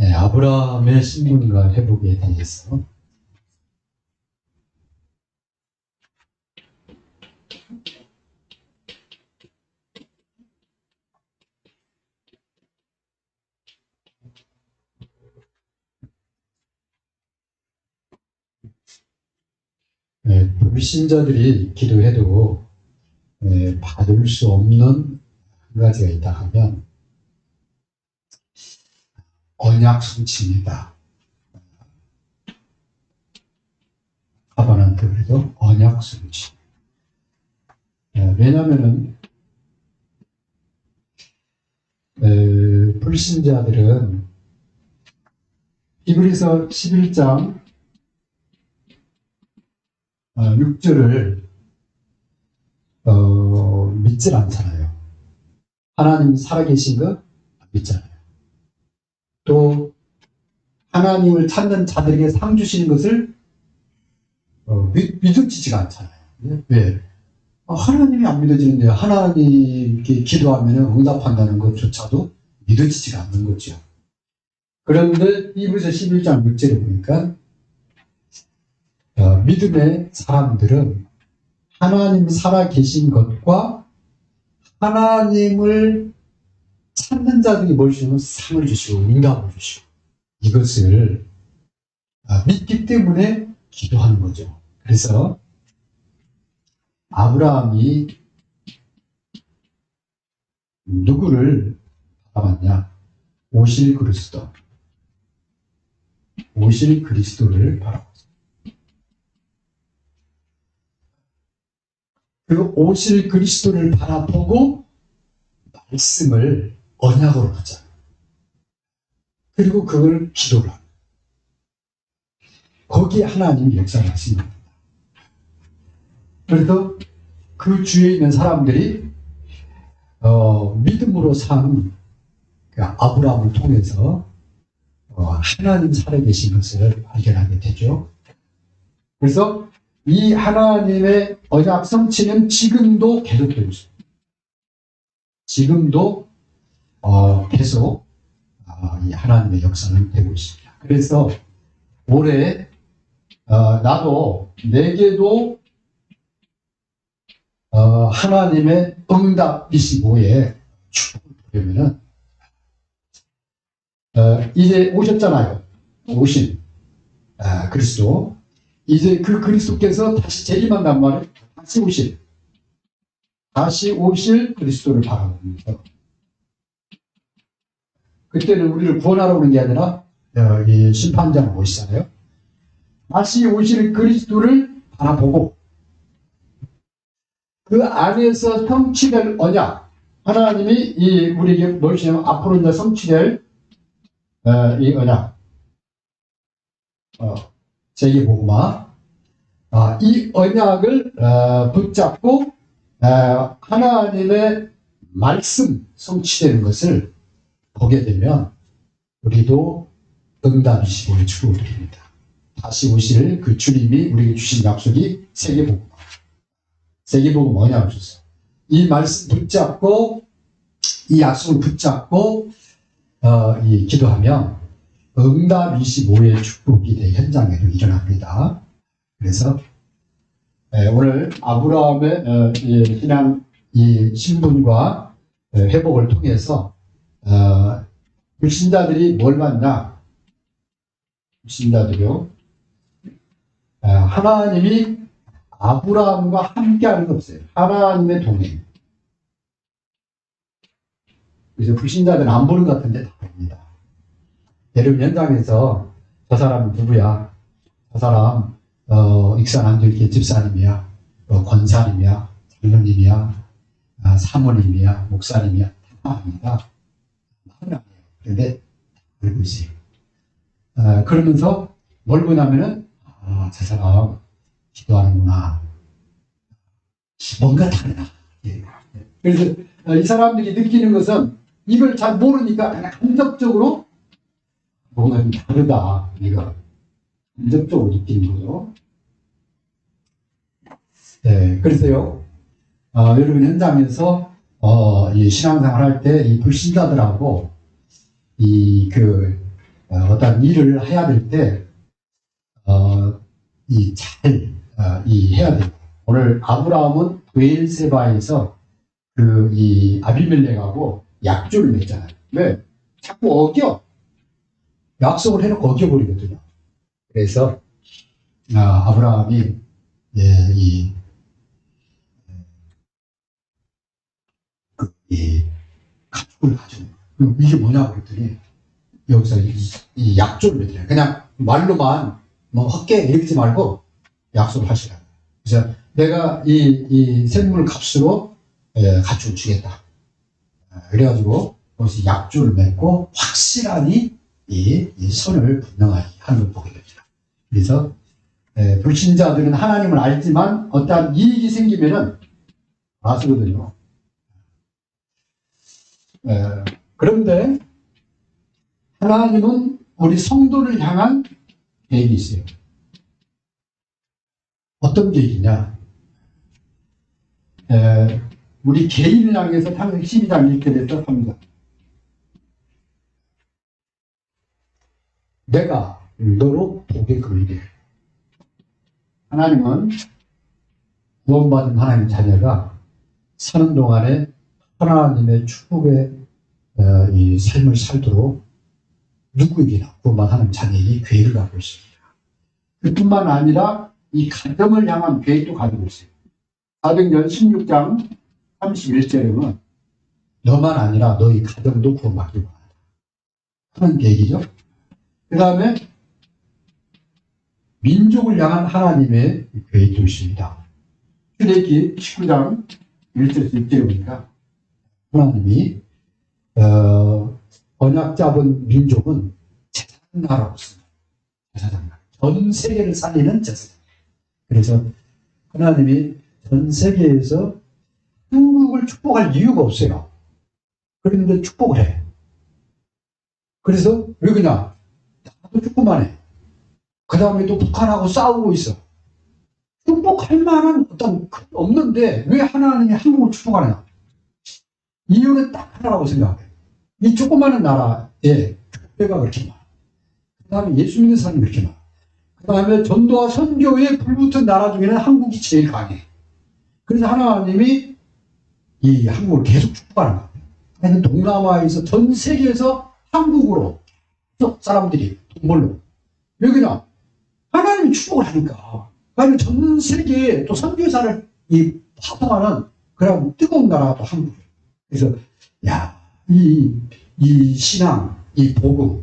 네, 아브라함의 신분과 회복에 대해서. 네, 불신자들이 기도해도 네, 받을 수 없는 한 가지가 있다 하면 언약 성취입니다. 아반한테 그래도 언약 성취. 네, 왜냐하면은 에, 불신자들은 히브리서 11장 어, 6절을 어, 믿질 않잖아요. 하나님 살아계신 거 믿잖아요. 또 하나님을 찾는 자들에게 상 주시는 것을 어, 믿, 믿어지지가 않잖아요. 왜? 아, 하나님이 안 믿어지는데 하나님께 기도하면 응답한다는 것조차도 믿어지지가 않는 거죠. 그런데 이브서 11장 6절에 보니까 어, 믿음의 사람들은 하나님 살아계신 것과 하나님을 찾는 자들이 뭘 주시면 상을 주시고 응답을 주시고 이것을 아, 믿기 때문에 기도하는 거죠. 그래서 아브라함이 누구를 바라봤냐? 오실 그리스도. 오실 그리스도를 바라봤습니다. 그 오실 그리스도를 바라보고 말씀을 언약으로 하자. 그리고 그걸 기도를 하는. 거기에 하나님이 역사를 하시는 겁니다. 그래서 그 주위에 있는 사람들이 어, 믿음으로 산그 아브라함을 통해서 어, 하나님 살아계신 것을 발견하게 되죠. 그래서 이 하나님의 언약 성취는 지금도 계속되고 있습니다. 지금도 어, 계속 어, 이 하나님의 역사는 되고 있습니다. 그래서 올해 어, 나도 내게도 어, 하나님의 응답 25에 축복을 보려면은 어, 이제 오셨잖아요. 오신 아, 그리스도 이제 그 그리스도께서 다시 재림한단 말이에요. 다시 오실 다시 오실 그리스도를 바라보면서 그때는 우리를 구원하러 오는 게 아니라 어, 이 심판자로 오시잖아요. 다시 오실 그리스도를 바라보고 그 안에서 성취될 언약 하나님이 이 우리에게 뭘 주냐면 앞으로 이제 성취될 어, 이 언약 어, 제기복마 아, 이 언약을 어, 붙잡고 어, 하나님의 말씀 성취되는 것을 보게 되면 우리도 응답 25의 축복을 드립니다. 다시 오실 그 주님이 우리에게 주신 약속이 세계복음. 세계복음 뭐냐고 주셨어요. 이 말씀 붙잡고 이 약속을 붙잡고 어, 이 기도하면 응답 25의 축복이 내 현장에도 일어납니다. 그래서 에, 오늘 아브라함의 어, 이 신앙 이 신분과 에, 회복을 통해서 어, 불신자들이 뭘 받냐? 불신자들이요. 에, 하나님이 아브라함과 함께하는 게 없어요. 하나님의 동행. 그래서 불신자들은 안 보는 것 같은데 다 봅니다. 여러분 현장에서 저 사람은 누구야? 저 사람 어, 익산 안들교 집사님이야, 어, 권사님이야, 장로님이야, 아, 사모님이야, 목사님이야 다 압니다. 그런데 알고 있어요. 어, 그러면서 뭘 보냐면은 아, 저 사람 기도하는구나. 뭔가 다르다. 예. 그래서 어, 이 사람들이 느끼는 것은 이걸 잘 모르니까 그냥 감정적으로 뭔가 좀 다르다. 이거 감정적으로 느끼는 거죠. 네, 그래서요. 어, 여러분 현장에서 어, 이 신앙생활 할 때 이 불신자들하고 이그 어, 어떤 일을 해야 될 때, 어, 이 잘, 어, 이 해야 돼요. 오늘 아브라함은 베일세바에서 그 이 아비멜렉하고 약조를 맺잖아요. 왜? 자꾸 어겨. 약속을 해놓고 어겨버리거든요. 그래서 아, 아브라함이 예, 이, 그, 이 가축을 가지고 이게 뭐냐 그랬더니 여기서 이, 이 약조를 맺더래. 그냥 말로만 뭐 헛게 읽지 말고 약속을 하시라. 그래서 내가 이, 이 생물 값으로 예, 가축을 주겠다. 아, 그래가지고 거기서 약조를 맺고 확실하니 이, 이 선을 분명하게 하는 걸 보게 됩니다. 그래서 예, 불신자들은 하나님을 알지만 어떠한 이익이 생기면은 아시거든요. 예, 그런데 하나님은 우리 성도를 향한 계획이 있어요. 어떤 계획이냐? 에, 우리 개인을 향해서 창세기 12장 1절에서 합니다. 내가 너로 복의 그이래 하나님은 구원받은 하나님 자녀가 사는 동안에 하나님의 축복의 어, 이 삶을 살도록 누구에게나 구원받은 자녀에게 계획을 갖고 있습니다. 그뿐만 아니라 이 가정을 향한 계획도 가지고 있어요. 사도행전 16장 31절에는 너만 아니라 너희 가정도 구원받기를 원한다. 하는 계획이죠. 그 다음에 민족을 향한 하나님의 계획도 있습니다. 출애기 19장 1절에서 6절에 보니까 하나님이 어, 언약 잡은 민족은 제사장 나라고 씁니다. 제사장나. 전 세계를 살리는 제사장. 그래서 하나님이 전 세계에서 한국을 축복할 이유가 없어요. 그런데 축복을 해. 그래서 왜 그냥 나도 축복만 해. 그 다음에 또 북한하고 싸우고 있어. 축복할 만한 어떤 그 없는데 왜 하나님이 한국을 축복하느냐? 이유는 딱 하나라고 생각해. 이 조그마한 나라에 특배가 그렇게 많아. 그 다음에 예수 믿는 사람이 그렇게 많아. 그 다음에 전도와 선교에 불붙은 나라 중에는 한국이 제일 강해. 그래서 하나님이 이 한국을 계속 축복하는 거예요. 그래서 동남아에서 전 세계에서 한국으로 사람들이 돈 벌러. 여기는 하나님이 축복을 하니까. 그러니까 전 세계에 또 선교사를 이 파송하는 그런 뜨거운 나라가 또 한국이에요. 그래서 야, 이, 이 신앙, 이 복음,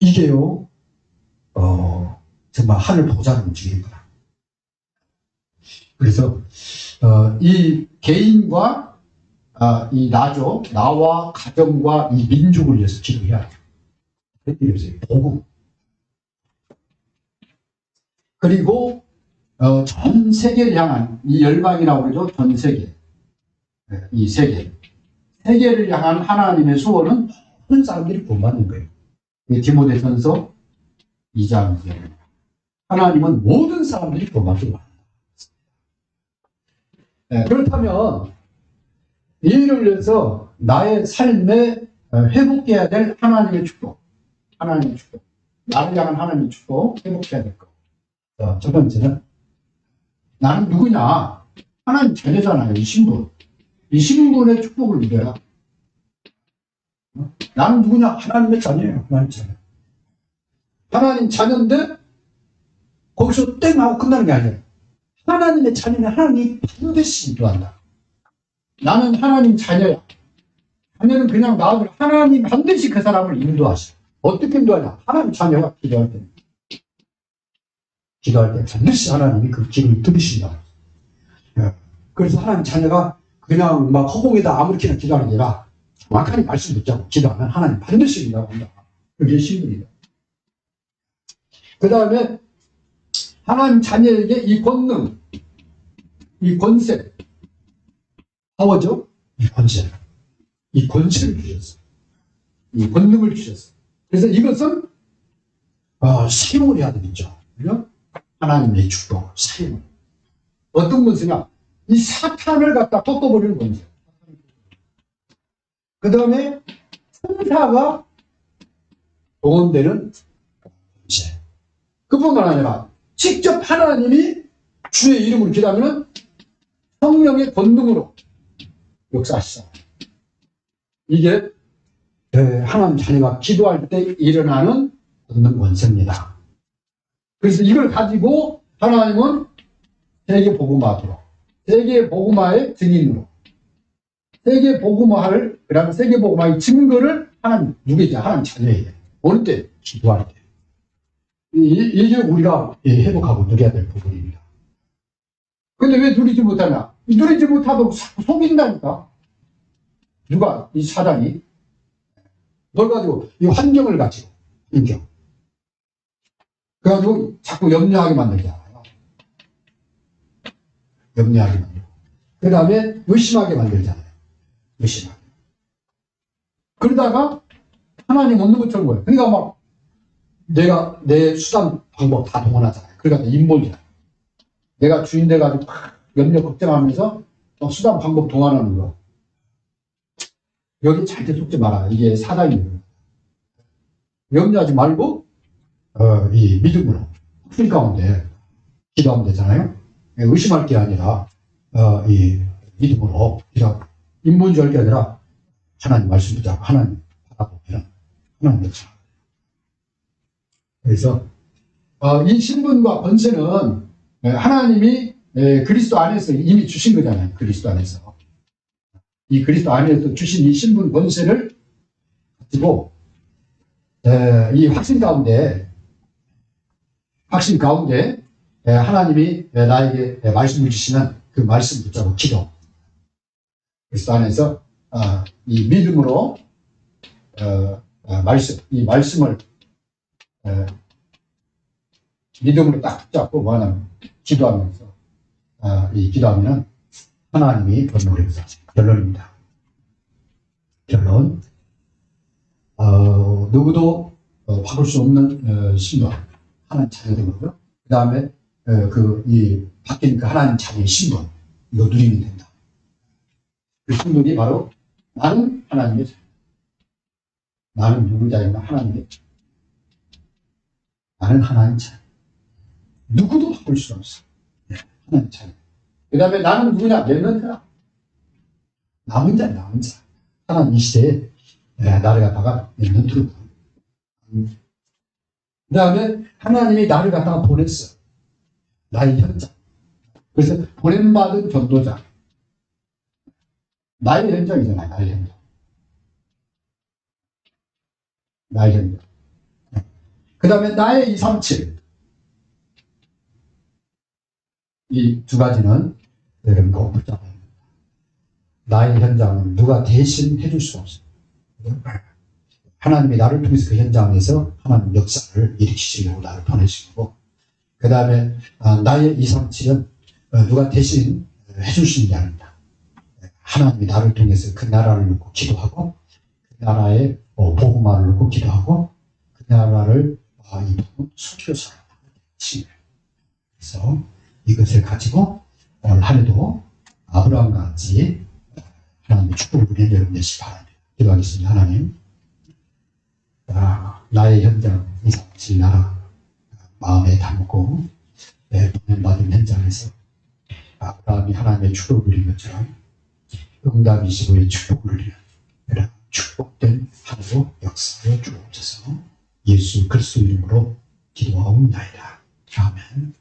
이게요, 어, 정말 하늘 보좌를 움직이는 거다. 그래서, 어, 이 개인과, 아, 이 나죠. 나와 가정과 이 민족을 위해서 기도해야 돼요. 이러세요. 복음. 그리고, 어, 전 세계를 향한, 이 열방이라고 그러죠. 전 세계. 네, 이 세계. 세계를 향한 하나님의 소원은 모든 사람들이 본받는 거예요. 디모데전서 2장 이제 하나님은 모든 사람들이 본받기를 원한다. 네, 그렇다면 이 일을 위해서 나의 삶에 회복해야 될 하나님의 축복, 하나님의 축복, 나를 향한 하나님의 축복 회복해야 될 것. 자, 첫 번째는 나는 누구냐? 하나님 자녀잖아요. 이 신분. 이 신분의 축복을 누려라. 나는 누구냐? 하나님의 자녀예요. 하나님 자녀. 하나님 자녀인데 거기서 땡 하고 끝나는 게 아니에요. 하나님의 자녀는 하나님이 반드시 인도한다. 나는 하나님 자녀야. 자녀는 그냥 나를 하나님 반드시 그 사람을 인도하셔. 어떻게 인도하냐? 하나님 자녀가 기도할 때. 기도할 때 반드시 하나님이 그 기도를 들으신다. 예. 그래서 하나님 자녀가 그냥 막 허공에다 아무렇게나 기도하는 게 아니라 정확하게 말씀 듣자고 기도하면 하나님 반드시 응답한다. 그게 신분이다. 그 다음에 하나님 자녀에게 이 권능, 이 권세, 파워죠? 이 권세. 이 권세를 주셨어. 이 권능을 주셨어. 그래서 이것은 어, 사용을 해야 되겠죠. 그죠? 하나님의 축복, 사용. 어떤 권세냐? 이 사탄을 갖다 꺾어버리는 권세. 그 다음에 천사가 동원되는 존재. 그뿐만 아니라 직접 하나님이 주의 이름을 기도하면 성령의 권능으로 역사하시죠. 이게 에, 하나님 자녀가 기도할 때 일어나는 권능 권세입니다. 그래서 이걸 가지고 하나님은 세계 복음화로 세계 복음화의 증인으로 세계 복음화를 그다음 세계 복음화의 증거를 하나님 누구에게 하나님 자녀에게 어느 때 기도할 때 이, 이게 우리가 예, 회복하고 누려야 될 부분입니다. 근데 왜 누리지 못하냐? 누리지 자꾸 속인다니까. 누가 이 사단이 뭘 가지고 이 환경을 가지고 환경. 그래가지고 자꾸 염려하게 만들잖아요. 염려하게 만들고. 그 다음에 의심하게 만들잖아요. 의심하게. 그러다가 하나님 없는 것처럼 보여요. 그러니까 막 내가 내 수단 방법 다 동원하잖아요. 그러니까 인본이야. 내가 주인 돼가지고 막 염려 걱정하면서 막 수단 방법 동원하는 거. 여기 절대 속지 마라. 이게 사단이에요. 염려하지 말고 어, 이 믿음으로 확신 가운데 기도하면 되잖아요. 예, 의심할 게 아니라 어, 이 믿음으로 기도 인본주의할 게 아니라 하나님 말씀 붙잡고 하나님 바라보면 하나님 역사. 그래서 어, 이 신분과 권세는 예, 하나님이 예, 그리스도 안에서 이미 주신 거잖아요. 그리스도 안에서 이 그리스도 안에서 주신 이 신분 권세를 가지고 에, 이 확신 가운데 확신 가운데 에, 하나님이 에, 나에게 에, 말씀을 주시는 그 말씀 붙잡고 기도 그리스도 안에서 아, 이 믿음으로 어, 아, 말씀 이 말씀을 에, 믿음으로 딱 붙잡고 뭐하냐면 기도하면서 아, 이 기도하면은 하나님이 역사하세요. 결론입니다. 결론. 어, 누구도 어, 바꿀 수 없는 어, 신분 하나님 자녀된 거고요. 그 다음에 어, 그 이 바뀐 그 하나님 자녀의 신분 이거 누리면 된다. 그 신분이 바로 나는 하나님의 자녀. 나는 누구 자녀나 하나님의 자녀. 나는 하나님 자녀. 누구도 바꿀 수 없어. 네, 하나님 자녀. 그 다음에 나는 누구냐? 렘넌트라. 남은 자, 남은 자. 하나님 이 시대에 예, 나를 갖다가 렘넌트로. 음. 그 다음에 하나님이 나를 갖다가 보냈어. 나의 현장. 그래서 보냄받은 전도자. 나의 현장이잖아, 나의 현장. 나의 현장. 그 다음에 나의 237. 이 두 가지는 여러분 됩니다. 나의 현장은 누가 대신 해줄 수 없어요. 하나님이 나를 통해서 그 현장에서 하나님 역사를 일으키시려고 나를 보내시고, 그 다음에 나의 237은 어, 누가 대신 수 있는 게 아닙니다. 하나님이 나를 통해서 그 나라를 놓고 기도하고, 그 나라의 어, 복음화를 놓고 기도하고, 그 나라를 아, 이 부분 속여서 그래서 이것을 가지고 오늘 하루도 아브라함 같이 하나님의 축복을 누리는 여러분 되시기 바랍니다. 기도하겠습니다. 하나님, 아, 나의 현장, 이상치 나라 마음에 담고 내 보냄받은 현장에서 아브라함이 하나님의 축복을 누린 것처럼 응답이시고의 축복을 누리는 그런 축복된 하루 역사에 주옵소서 예수 그리스도 이름으로 기도하옵나이다. 아멘.